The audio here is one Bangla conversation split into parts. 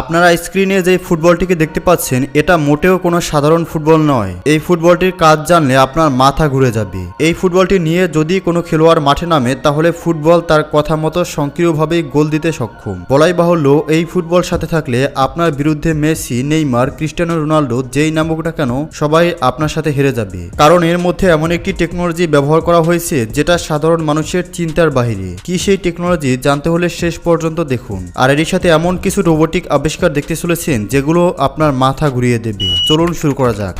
আপনারা স্ক্রিনে যে ফুটবলটিকে দেখতে পাচ্ছেন, এটা মোটেও কোনো সাধারণ ফুটবল নয়। এই ফুটবলটির কাজ জানলে আপনার মাথা ঘুরে যাবে। এই ফুটবলটি নিয়ে যদি কোনো খেলোয়াড় মাঠে নামে, তাহলে ফুটবল তার কথা মতো সক্রিয়ভাবেই গোল দিতে সক্ষম। বলাই বাহুল্য, এই ফুটবল সাথে থাকলে আপনার বিরুদ্ধে মেসি, নেইমার, ক্রিস্টিয়ানো রোনাল্ডো যেই নামুক না কেন, সবাই আপনার সাথে হেরে যাবে। কারণ এর মধ্যে এমন একটি টেকনোলজি ব্যবহার করা হয়েছে, যেটা সাধারণ মানুষের চিন্তার বাহিরে। কি সেই টেকনোলজি, জানতে হলে শেষ পর্যন্ত দেখুন। আর এর সাথে এমন কিছু রোবোটিক আবিষ্কার দেখতে চলেছেন যেগুলো আপনার মাথা ঘুরিয়ে দেবে। চলুন শুরু করা যাক।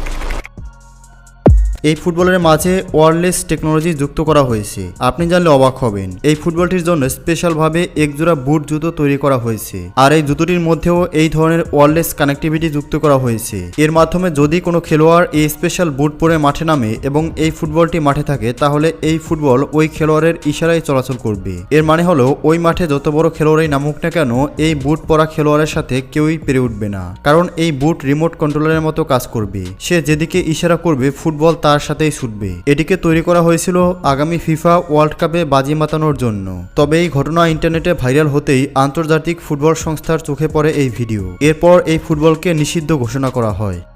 এই ফুটবলের মাঝে ওয়ারলেস টেকনোলজি যুক্ত করা হয়েছে। আপনি জানলে অবাক হবেন, এই ফুটবলটির জন্য স্পেশালভাবে একজোড়া বুট জুতো তৈরি করা হয়েছে। আর এই জুতোটির মধ্যেও এই ধরনের ওয়ারলেস কানেক্টিভিটি যুক্ত করা হয়েছে। এর মাধ্যমে যদি কোনো খেলোয়াড় এই স্পেশাল বুট পরে মাঠে নামে এবং এই ফুটবলটি মাঠে থাকে, তাহলে এই ফুটবল ওই খেলোয়াড়ের ইশারায় চলাচল করবে। এর মানে হলো, ওই মাঠে যত বড় খেলোয়াড়ই নামুক না কেন, এই বুট পরা খেলোয়াড়ের সাথে কেউই পেরে উঠবে না। কারণ এই বুট রিমোট কন্ট্রোলারের মতো কাজ করবে। সে যেদিকে ইশারা করবে, ফুটবল তার সাথেই ছুটবে। এটিকে তৈরি করা হয়েছিল আগামী ফিফা ওয়ার্ল্ড কাপে বাজি মাতানোর জন্য। তবে এই ঘটনা ইন্টারনেটে ভাইরাল হতেই আন্তর্জাতিক ফুটবল সংস্থার চোখে পড়ে এই ভিডিও। এরপর এই ফুটবলকে নিষিদ্ধ ঘোষণা করা হয়।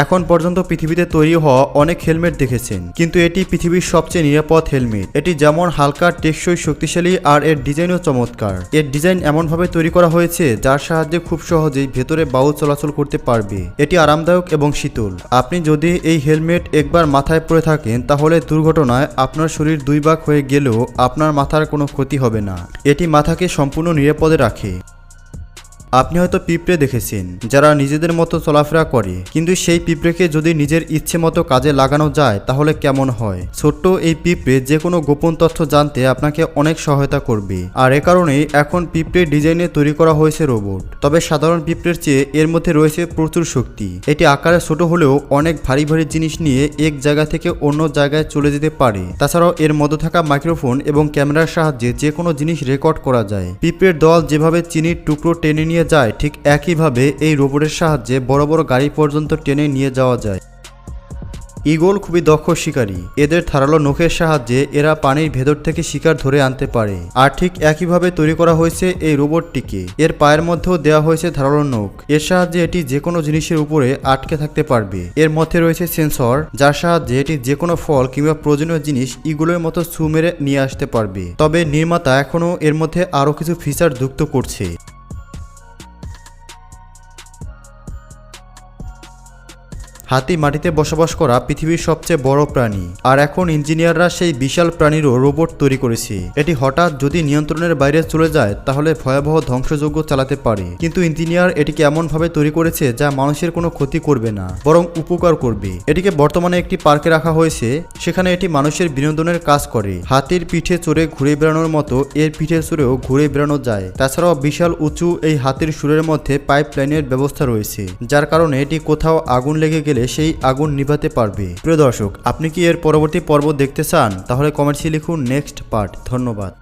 এখন পর্যন্ত পৃথিবীতে তৈরি হওয়া অনেক হেলমেট দেখেছেন, কিন্তু এটি পৃথিবীর সবচেয়ে নিরাপদ হেলমেট। এটি যেমন হালকা, টেকসই, শক্তিশালী আর এর ডিজাইনও চমৎকার। এর ডিজাইন এমনভাবে তৈরি করা হয়েছে যার সাহায্যে খুব সহজেই ভেতরে বায়ু চলাচল করতে পারবে। এটি আরামদায়ক এবং শীতল। আপনি যদি এই হেলমেট একবার মাথায় পরে থাকেন, তাহলে দুর্ঘটনায় আপনার শরীর দুই ভাগ হয়ে গেলেও আপনার মাথার কোনো ক্ষতি হবে না। এটি মাথাকে সম্পূর্ণ নিরাপদে রাখে। আপনি হয়তো পিঁপড়ে দেখেছেন, যারা নিজেদের মতো চলাফেরা করে। কিন্তু সেই পিঁপড়েকে যদি নিজের ইচ্ছে মতো কাজে লাগানো যায়, তাহলে কেমন হয়? ছোট্ট এই পিঁপড়ে যে কোনো গোপন তথ্য জানতে আপনাকে অনেক সহায়তা করবে। আর এ কারণে এখন পিঁপড়ের ডিজাইনে তৈরি করা হয়েছে রোবট। তবে সাধারণ পিঁপড়ের চেয়ে এর মধ্যে রয়েছে প্রচুর শক্তি। এটি আকারে ছোট হলেও অনেক ভারী ভারী জিনিস নিয়ে এক জায়গা থেকে অন্য জায়গায় চলে যেতে পারে। তাছাড়াও এর মধ্যে থাকা মাইক্রোফোন এবং ক্যামেরার সাহায্যে যে কোনো জিনিস রেকর্ড করা যায়। পিঁপড়ের দল যেভাবে চিনির টুকরো টেনে নিয়ে যায়, ঠিক একইভাবে এই রোবটের সাহায্যে বড় বড় গাড়ি পর্যন্ত টেনে নিয়ে যাওয়া যায়। ইগল খুবই দক্ষ শিকারী। এদের ধারালো নখের সাহায্যে এরা পানির ভেতর থেকে শিকার ধরে আনতে পারে। আর ঠিক একইভাবে তৈরি করা হয়েছে এই রোবটটিকে। এর পায়ের মধ্যেও দেওয়া হয়েছে ধারালো নখ। এর সাহায্যে এটি যে কোনো জিনিসের উপরে আটকে থাকতে পারবে। এর মধ্যে রয়েছে সেন্সর, যার সাহায্যে এটি যে কোনো ফল কিংবা প্রয়োজনীয় জিনিস ইগুলোর মতো ছু মেরে নিয়ে আসতে পারবে। তবে নির্মাতা এখনও এর মধ্যে আরও কিছু ফিচার যুক্ত করছে। হাতি মাটিতে বসবাস করা পৃথিবীর সবচেয়ে বড় প্রাণী। আর এখন ইঞ্জিনিয়াররা সেই বিশাল প্রাণীরও রোবট তৈরি করেছে। এটি হঠাৎ যদি নিয়ন্ত্রণের বাইরে চলে যায়, তাহলে ভয়াবহ ধ্বংসযোগ্য চালাতে পারে। কিন্তু ইঞ্জিনিয়ার এটিকে এমনভাবে তৈরি করেছে যা মানুষের কোনো ক্ষতি করবে না, বরং উপকার করবে। এটিকে বর্তমানে একটি পার্কে রাখা হয়েছে, সেখানে এটি মানুষের বিনোদনের কাজ করে। হাতির পিঠে চড়ে ঘুরে বেড়ানোর মতো এর পিঠে চড়েও ঘুরে বেড়ানো যায়। তাছাড়াও বিশাল উঁচু এই হাতির সুরের মধ্যে পাইপ লাইনের ব্যবস্থা রয়েছে, যার কারণে এটি কোথাও আগুন লেগে গেলে সেই আগুন নিভাতে পারবে। প্রিয় দর্শক, আপনি কি এর পরবর্তী পর্ব দেখতে চান? তাহলে কমেন্টসে লিখুন নেক্সট পার্ট। ধন্যবাদ।